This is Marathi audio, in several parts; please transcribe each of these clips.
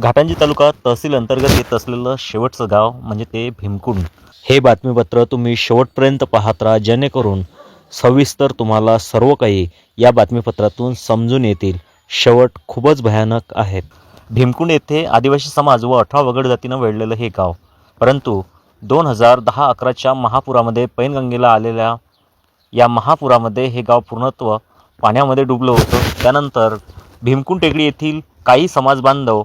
घाटांजी तालुका तहसील अंतर्गत येत असलेलं शेवटचं गाव म्हणजे ते भीमकुंड. हे बातमीपत्र तुम्ही शेवटपर्यंत पाहत राहा. जेणेकरून सविस्तर तुम्हाला सर्व काही या बातमीपत्रातून समजून येतील. शेवट खूपच भयानक आहेत भीमकुंड येथे आदिवासी समाज व अठरा वगड जातीनं वेढलेलं हे गाव. परंतु दोन हजार दहा अकराच्या महापुरामध्ये पैनगंगेला आलेल्या या महापुरामध्ये हे गाव पूर्णत्व पाण्यामध्ये डुबलं होतं. त्यानंतर भीमकुंड टेकडी येथील काही समाज बांधव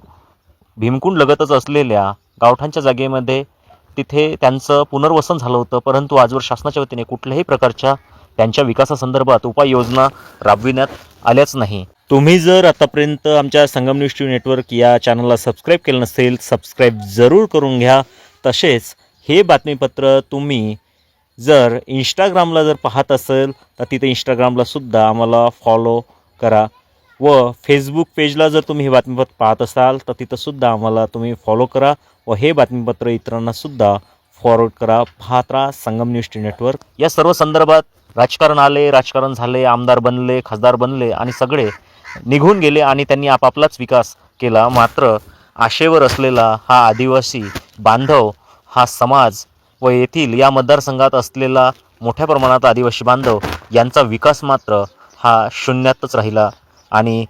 भीमकुंड लगतच असलेल्या गावठांच्या जागेमध्ये तिथे त्यांचं पुनर्वसन झालं होतं परंतु आजवर शासनाच्या वतीने कुठल्याही प्रकारच्या त्यांच्या विकासासंदर्भात उपाययोजना राबविण्यात आल्याच नाही. तुम्ही जर आतापर्यंत आमच्या संगम न्यूज टी नेटवर्क या चॅनलला सबस्क्राईब केलं नसेल सबस्क्राईब जरूर करून घ्या. तसेच हे बातमीपत्र तुम्ही जर इंस्टाग्रामला जर पाहत असेल तर तिथे इंस्टाग्रामला सुद्धा आम्हाला फॉलो करा. व फेसबुक पेजला जर तुम्ही हे बातमीपत्र पाहत असाल तर तिथंसुद्धा आम्हाला तुम्ही फॉलो करा व हे बातमीपत्र इतरांनासुद्धा फॉरवर्ड करा. पाहत राहा संगम न्यूज टी नेटवर्क या सर्व संदर्भात राजकारण आले राजकारण झाले आमदार बनले खासदार बनले आणि सगळे निघून गेले आणि त्यांनी आपापलाच विकास केला. मात्र आशेवर असलेला हा आदिवासी बांधव हा समाज व येथील या मतदारसंघात असलेला मोठ्या प्रमाणात आदिवासी बांधव यांचा विकास मात्र हा शून्यातच राहिला. आणि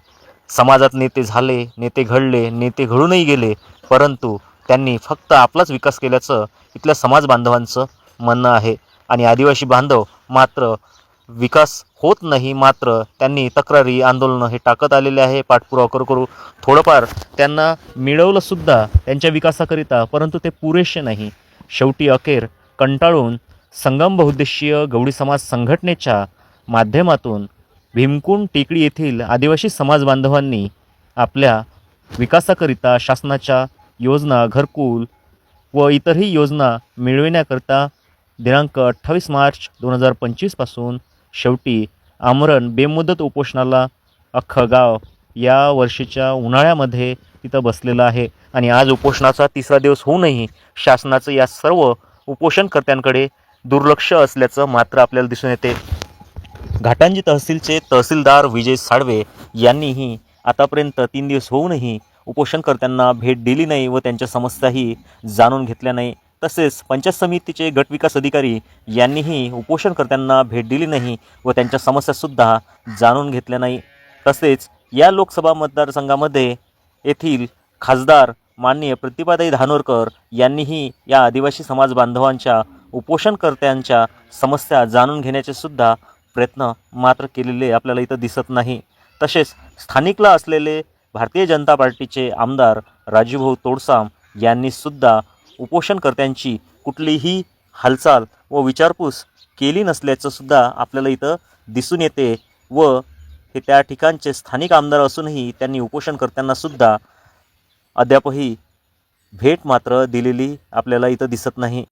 समाजात नेते झाले नेते घडले नेते घडूनही गेले परंतु त्यांनी फक्त आपलाच विकास केल्याचं इथल्या समाज बांधवांचं म्हणणं आहे. आणि आदिवासी बांधव मात्र विकास होत नाही मात्र त्यांनी तक्रारी आंदोलनं हे टाकत आलेले आहे. पाठपुरावा करू करू थोडंफार त्यांना मिळवलंसुद्धा त्यांच्या विकासाकरिता परंतु ते पुरेसे नाही. शेवटी अखेर कंटाळून संगम बहुद्देशीय गवळी समाज संघटनेच्या माध्यमातून भीमकुंड टेकडी येथील आदिवासी समाज बांधवांनी आपल्या विकासाकरिता शासनाच्या योजना घरकुल व इतरही योजना मिळविण्याकरिता दिनांक अठ्ठावीस मार्च दोन हजार पंचवीसपासून शेवटी आमरण बेमुदत उपोषणाला अख्खं गाव या वर्षीच्या उन्हाळ्यामध्ये तिथं बसलेलं आहे. आणि आज उपोषणाचा तिसरा दिवस होऊनही शासनाचं या सर्व उपोषणकर्त्यांकडे दुर्लक्ष असल्याचं मात्र आपल्याला दिसून येते. घाटांजी तहसीलचे तहसीलदार विजय साळवे यांनीही आतापर्यंत तीन दिवस होऊनही उपोषणकर्त्यांना भेट दिली नाही व त्यांच्या समस्याही जाणून घेतल्या नाही. तसेच पंचायत समितीचे गटविकास अधिकारी यांनीही उपोषणकर्त्यांना भेट दिली नाही व त्यांच्या समस्यासुद्धा जाणून घेतल्या नाही. तसेच या लोकसभा मतदारसंघामध्ये येथील खासदार माननीय प्रतिभाताई धानोरकर यांनीही या आदिवासी समाज बांधवांच्या उपोषणकर्त्यांच्या समस्या जाणून घेण्याचे सुद्धा प्रयत्न मात्र केलेले आपल्याला इथं दिसत नाही. तसेच स्थानिकला असलेले भारतीय जनता पार्टीचे आमदार राजूभाऊ तोडसाम यांनीसुद्धा उपोषणकर्त्यांची कुठलीही हालचाल व विचारपूस केली नसल्याचंसुद्धा आपल्याला इथं दिसून येते व हे त्या ठिकाणचे स्थानिक आमदार असूनही त्यांनी उपोषणकर्त्यांनासुद्धा अद्यापही भेट मात्र दिलेली आपल्याला इथं दिसत नाही.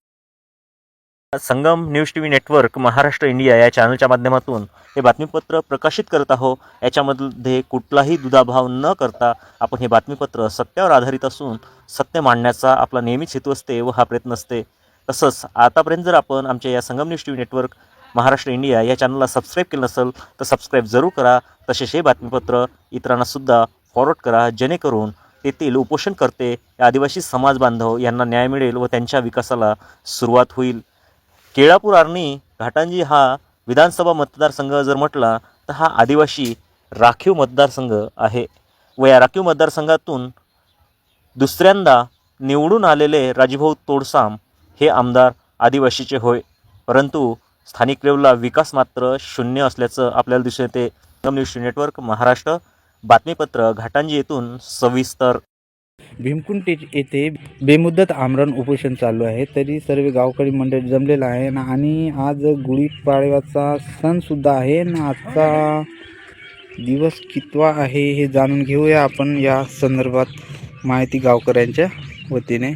Sangam news T V network Maharashtra India या चॅनलच्या माध्यमातून हे बातमीपत्र प्रकाशित करत आहो याच्यामध्ये कुठलाही दुधाभाव न करता आपण हे बातमीपत्र सत्यावर आधारित असून सत्य मांडण्याचा आपला नेहमीच हेतू असते व हा प्रयत्न असते. तसंच आतापर्यंत जर आपण आमच्या या Sangam news T V network Maharashtra India या चॅनलला सबस्क्राईब केलं नसेल तर सबस्क्राईब जरूर करा. तसेच हे बातमीपत्र इतरांनासुद्धा फॉरवर्ड करा जेणेकरून तेथील उपोषणकर्ते या आदिवासी समाज बांधव यांना न्याय मिळेल व त्यांच्या विकासाला सुरुवात होईल. केळापूर आर्णी घाटांजी हा विधानसभा मतदारसंघ जर म्हटला तर हा आदिवासी राखीव मतदारसंघ आहे. व या राखीव मतदारसंघातून दुसऱ्यांदा निवडून आलेले राजभाऊ तोडसाम हे आमदार आदिवासीचे होय. परंतु स्थानिक लेवलला विकास मात्र शून्य असल्याचं आपल्याला दिसून येते. News network Maharashtra. बातमीपत्र घाटांजी येथून सविस्तर. भीमकुंड येथे बेमुदत आमरण उपोषण चालू आहे. तरी सर्व गावकरी मंडळ जमलेलं आहे ना? आणि आज गुढीपाडव्याचा सणसुद्धा आहे ना? आजचा दिवस कितवा आहे हे जाणून घेऊया आपण या संदर्भात माहिती गावकऱ्यांच्या वतीने.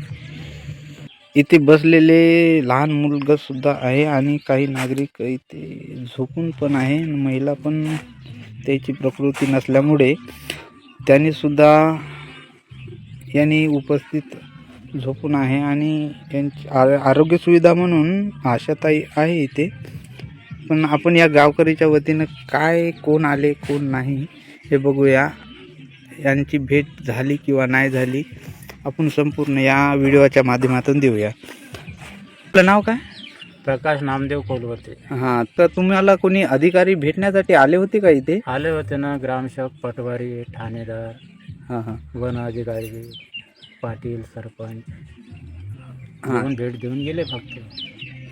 इथे बसलेले लहान मुलगा सुद्धा आहे आणि काही नागरिक इथे झोपून पण आहे. महिला पण त्याची प्रकृती नसल्यामुळे त्यांनी सुद्धा यांनी उपस्थित झोपून आहे आणि त्यांची आर आरोग्य सुविधा म्हणून आशाताई आहे इथे. पण आपण या गावकरीच्या वतीनं काय कोण आले कोण नाही हे बघूया. यांची भेट झाली किंवा नाही झाली आपण संपूर्ण या व्हिडिओच्या माध्यमातून देऊया. आपलं नाव काय? प्रकाश नामदेव कोलवते. हां तर तुम्हाला कोणी अधिकारी भेटण्यासाठी आले होते का इथे? आले होते ना ग्रामसेवक पटवारी ठाणेदार. हां हां. वन अधिकारी पाटील सरपंच हां. येऊन भेट देऊन गेले फक्त.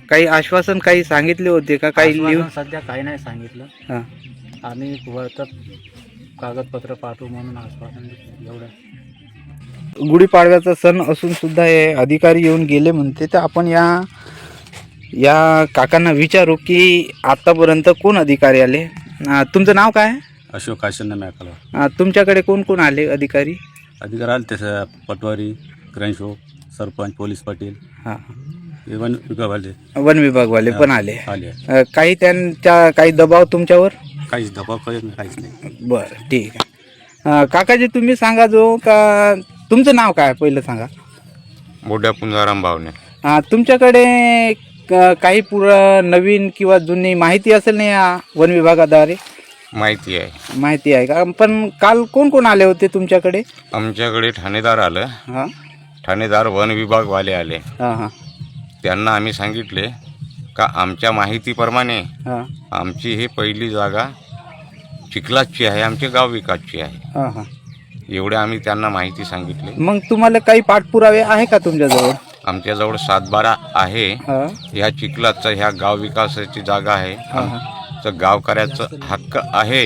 काही आश्वासन काही सांगितले होते का? काही लिहून आश्वासन सध्या काही नाही सांगितलं. हां. आम्ही वरतं कागदपत्र पाठवू म्हणून आश्वासन दिलं. एवढं. गुढीपाडव्याचा सण असून सुद्धा हे अधिकारी येऊन गेले म्हणते. तर आपण या या काकांना विचारू की आतापर्यंत कोण अधिकारी आले? अं, तुमचं नाव काय? अशोक आशन्न मॅकला अं, तुमच्याकडे कोण कोण आले अधिकारी? अधिकार आले तसं पटवारी ग्रँशो सरपंच पोलीस पाटील. हां. हे वन विभागवाले. वन विभागवाले पण आले. आले. अं, काही त्यांच्या काही दबाव तुमच्यावर? काहीच धपा काहीच नाही. बरं ठीक आहे. अं, काकाजी तुम्ही सांगा जो का तुमचं नाव काय पहिलं सांगा? मोठ्या पुंजाराम भावने. अं, तुमच्याकडे क- काही पुरं नवीन किंवा जुनी माहिती असेल ना या वन विभागाद्वारे? माहिती आहे. माहिती आहे का? पण काल कोण कोण आले होते तुमच्याकडे? आमच्याकडे ठाणेदार आलं. हां. ठाणेदार वन विभागवाले आले. हां हां. त्यांना आम्ही सांगितले का आमच्या माहितीप्रमाणे हां. आमची ही पहिली जागा चिखलाची आहे आमचे गाव विकासची आहे. हां हां. एवढे आम्ही त्यांना माहिती सांगितले. मग तुम्हाला काही पाठपुरावे आहे का तुमच्याजवळ? आमच्याजवळ सातबारा आहे. हां. ह्या चिखलाचं ह्या गाव विकासाची जागा आहे. आमचं गावकऱ्याचं हक्क आहे.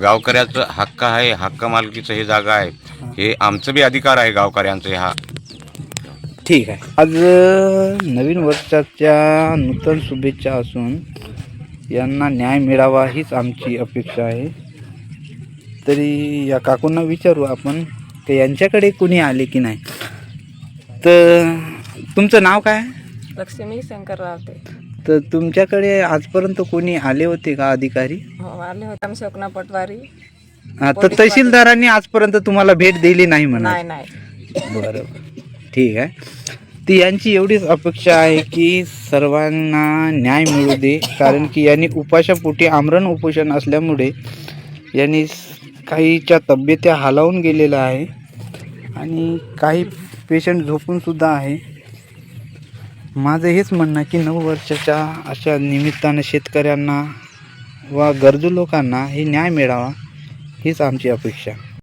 गावकऱ्याचं हक्क आहे हक्क मालकीचं हे जागा आहे. हे आमचं बी अधिकार आहे गावकऱ्यांचं ह्या ठीक आहे. आज अ, नवीन वर्षाच्या नूतन शुभेच्छा असून यांना न्याय मिळावा हीच आमची अपेक्षा आहे. तरी या काकूंना विचारू आपण की यांच्याकडे कुणी आले की नाही? तर तुमचं नाव काय? लक्ष्मी शंकर रावते. तर तुमच्याकडे आजपर्यंत कोणी आले होते का अधिकारी? हो आले होते आम्ही शोकना पटवारी. हा, तर तहसीलदारांनी आजपर्यंत तुम्हाला भेट दिली नाही म्हणा नाही नाही. बरं ठीक आहे. ती यांची एवढीच अपेक्षा आहे की सर्वांना न्याय मिळू दे कारण की यांनी उपाशापोटी आमरण उपोषण असल्यामुळे यांनी स- काहीच्या तब्येत्या हालावून गेलेल्या आहे. आणि काही पेशंट झोपून सुद्धा आहे. माझं हेच म्हणणं की नऊ वर्षाच्या अशा निमित्तानं शेतकऱ्यांना व गरजू लोकांना हे न्याय मिळावा हीच आमची अपेक्षा